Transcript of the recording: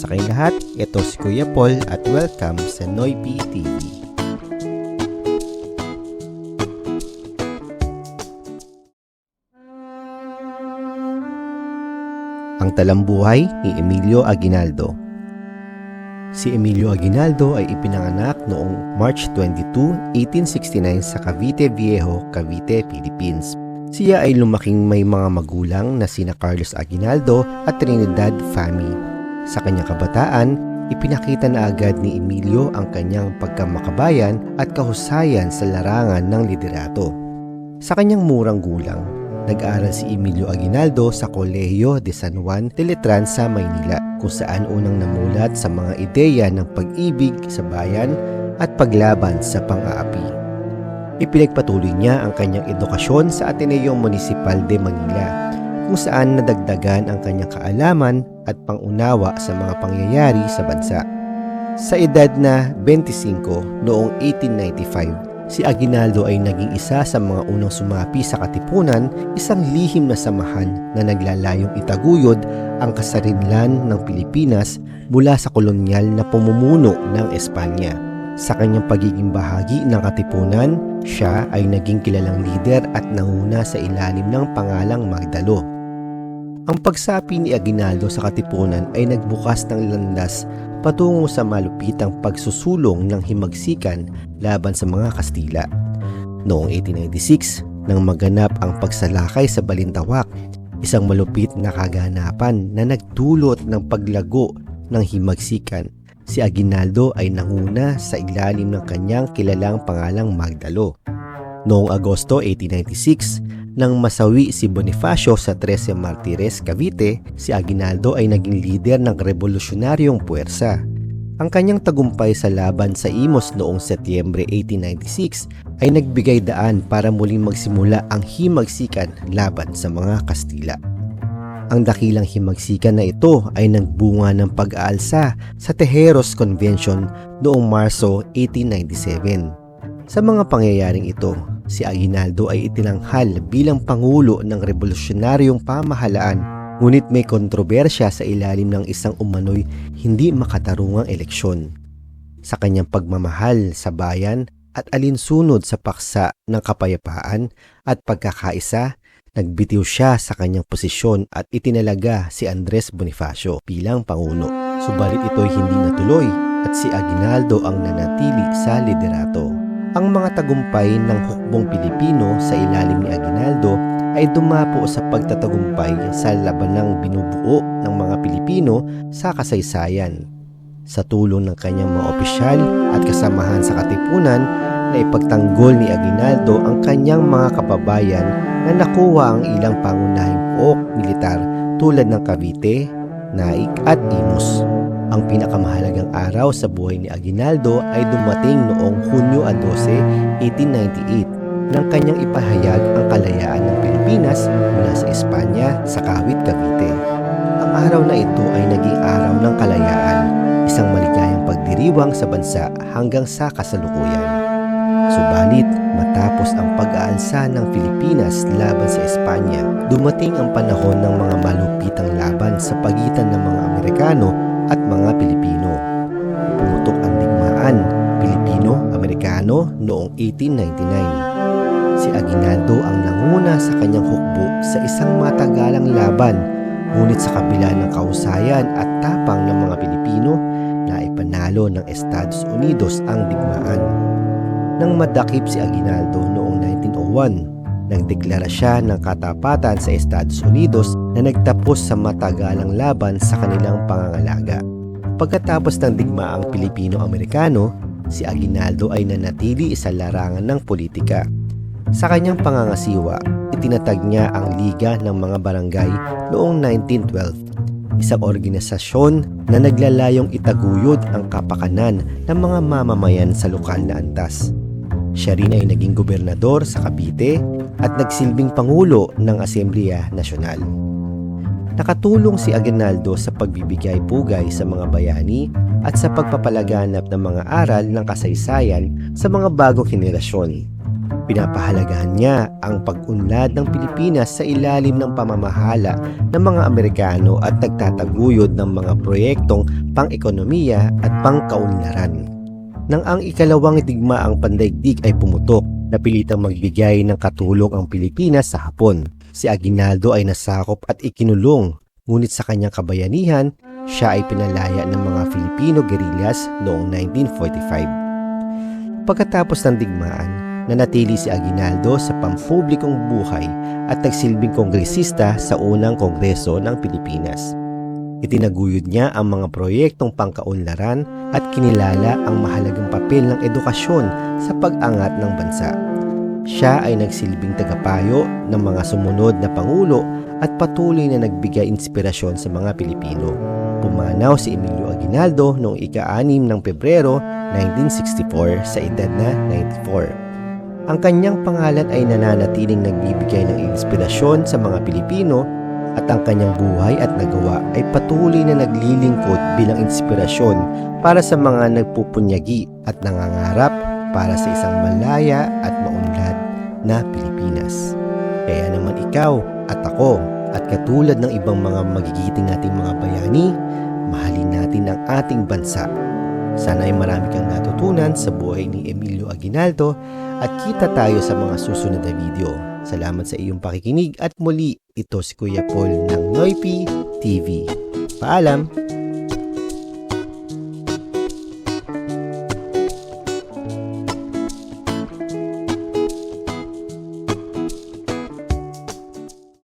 Kamusta kayo lahat? Ito si Kuya Paul at welcome sa Noy TV. Ang talambuhay ni Emilio Aguinaldo Si Emilio Aguinaldo ay ipinanganak noong March 22, 1869 sa Cavite Viejo, Cavite, Philippines. Siya ay lumaking may mga magulang na sina Carlos Aguinaldo at Trinidad Fami. Sa kanyang kabataan, ipinakita na agad ni Emilio ang kanyang pagkamakabayan at kahusayan sa larangan ng liderato. Sa kanyang murang gulang, nag-aral si Emilio Aguinaldo sa Kolehiyo de San Juan de Letran sa Maynila kung saan unang namulat sa mga ideya ng pag-ibig sa bayan at paglaban sa pang-aapi. Ipinagpatuloy niya ang kanyang edukasyon sa Ateneo Municipal de Manila kung saan nadagdagan ang kanyang kaalaman at pangunawa sa mga pangyayari sa bansa. Sa edad na 25 noong 1895, si Aguinaldo ay naging isa sa mga unang sumapi sa Katipunan, isang lihim na samahan na naglalayong itaguyod ang kasarinlan ng Pilipinas mula sa kolonyal na pumumuno ng Espanya. Sa kanyang pagiging bahagi ng Katipunan, siya ay naging kilalang lider at nanguna sa ilalim ng pangalang Magdalo. Ang pagsapi ni Aguinaldo sa Katipunan ay nagbukas ng landas patungo sa malupitang pagsusulong ng himagsikan laban sa mga Kastila. Noong 1896, nang maganap ang pagsalakay sa Balintawak, isang malupit na kaganapan na nagdulot ng paglago ng himagsikan si Aguinaldo ay nanguna sa ilalim ng kanyang kilalang pangalang Magdalo. Noong Agosto 1896, nang masawi si Bonifacio sa 13 Martires, Cavite, si Aguinaldo ay naging lider ng revolusyonaryong puwersa. Ang kanyang tagumpay sa laban sa Imos noong Setyembre 1896 ay nagbigay daan para muling magsimula ang himagsikan laban sa mga Kastila. Ang dakilang himagsikan na ito ay nagbunga ng pag-aalsa sa Tejeros Convention noong Marso 1897. Sa mga pangyayaring ito, si Aguinaldo ay itinanghal bilang pangulo ng revolusyonaryong pamahalaan ngunit may kontrobersya sa ilalim ng isang umano'y hindi makatarungang eleksyon. Sa kanyang pagmamahal sa bayan at alinsunod sa paksa ng kapayapaan at pagkakaisa, Nagbitiw siya sa kanyang posisyon at itinalaga si Andres Bonifacio bilang panguno. Subalit ito'y hindi natuloy at si Aguinaldo ang nanatili sa liderato. Ang mga tagumpay ng hukbong Pilipino sa ilalim ni Aguinaldo ay dumapo sa pagtatagumpay sa labanang binubuo ng mga Pilipino sa kasaysayan. Sa tulong ng kanyang mga opisyal at kasamahan sa katipunan, na ipagtanggol ni Aguinaldo ang kanyang mga kababayan na nakuha ang ilang pangunahing pook militar tulad ng Cavite, Naik at Imus. Ang pinakamahalagang araw sa buhay ni Aguinaldo ay dumating noong Hunyo 12, 1898 nang kanyang ipahayag ang kalayaan ng Pilipinas mula sa Espanya sa Kawit, Cavite. Ang araw na ito ay naging araw ng kalayaan, isang maligayang pagdiriwang sa bansa hanggang sa kasalukuyan. Subalit, matapos ang pag-aalsa ng Pilipinas laban sa Espanya, dumating ang panahon ng mga malupitang laban sa pagitan ng mga Amerikano noong 1899. Si Aguinaldo ang nanguna sa kanyang hukbo sa isang matagalang laban ngunit sa kabila ng kahusayan at tapang ng mga Pilipino na ipanalo ng Estados Unidos ang digmaan nang madakip si Aguinaldo noong 1901 nang deklara siya ng katapatan sa Estados Unidos na nagtapos sa matagalang laban sa kanilang pangangalaga. Pagkatapos ng digmaang Pilipino-Amerikano, si Aguinaldo ay nanatili sa larangan ng politika. Sa kanyang pangangasiwa, itinatag niya ang Liga ng mga Barangay noong 1912 isang organisasyon na naglalayong itaguyod ang kapakanan ng mga mamamayan sa lokal na antas. Siya rin ay naging gobernador sa Cavite at nagsilbing pangulo ng Asamblea Nasyonal. Nakatulong si Aguinaldo sa pagbibigay pugay sa mga bayani at sa pagpapalaganap ng mga aral ng kasaysayan sa mga bagong henerasyon. Pinapahalagahan niya ang pag-unlad ng Pilipinas sa ilalim ng pamamahala ng mga Amerikano at nagtataguyod ng mga proyektong pang-ekonomiya at pang-kaunlaran. Nang ang ikalawang digmaang pandaigdig ay pumutok, napilitang magbigay ng katulong ang Pilipinas sa Hapon. Si Aguinaldo ay nasakop at ikinulong, ngunit sa kanyang kabayanihan, siya ay pinalaya ng mga Filipino guerrillas noong 1945. Pagkatapos ng digmaan, nanatili si Aguinaldo sa pampublikong buhay at nagsilbing kongresista sa unang kongreso ng Pilipinas. Itinaguyod niya ang mga proyektong pangkaunlaran at kinilala ang mahalagang papel ng edukasyon sa pag-angat ng bansa. Siya ay nagsilbing tagapayo ng mga sumunod na pangulo at patuloy na nagbigay inspirasyon sa mga Pilipino. Pumanaw si Emilio Aguinaldo noong ika-6 ng Pebrero 1964 sa edad na 94. Ang kanyang pangalan ay nananatiling nagbibigay ng inspirasyon sa mga Pilipino at ang kanyang buhay at nagawa ay patuloy na naglilingkod bilang inspirasyon para sa mga nagpupunyagi at nangangarap para sa isang malaya at maunlad na Pilipinas. Kaya naman ikaw at ako at katulad ng ibang mga magigiting nating mga bayani, mahalin natin ang ating bansa. Sana ay marami kang natutunan sa buhay ni Emilio Aguinaldo at kita tayo sa mga susunod na video. Salamat sa iyong pakikinig at muli ito si Kuya Paul ng Noipi TV. Paalam!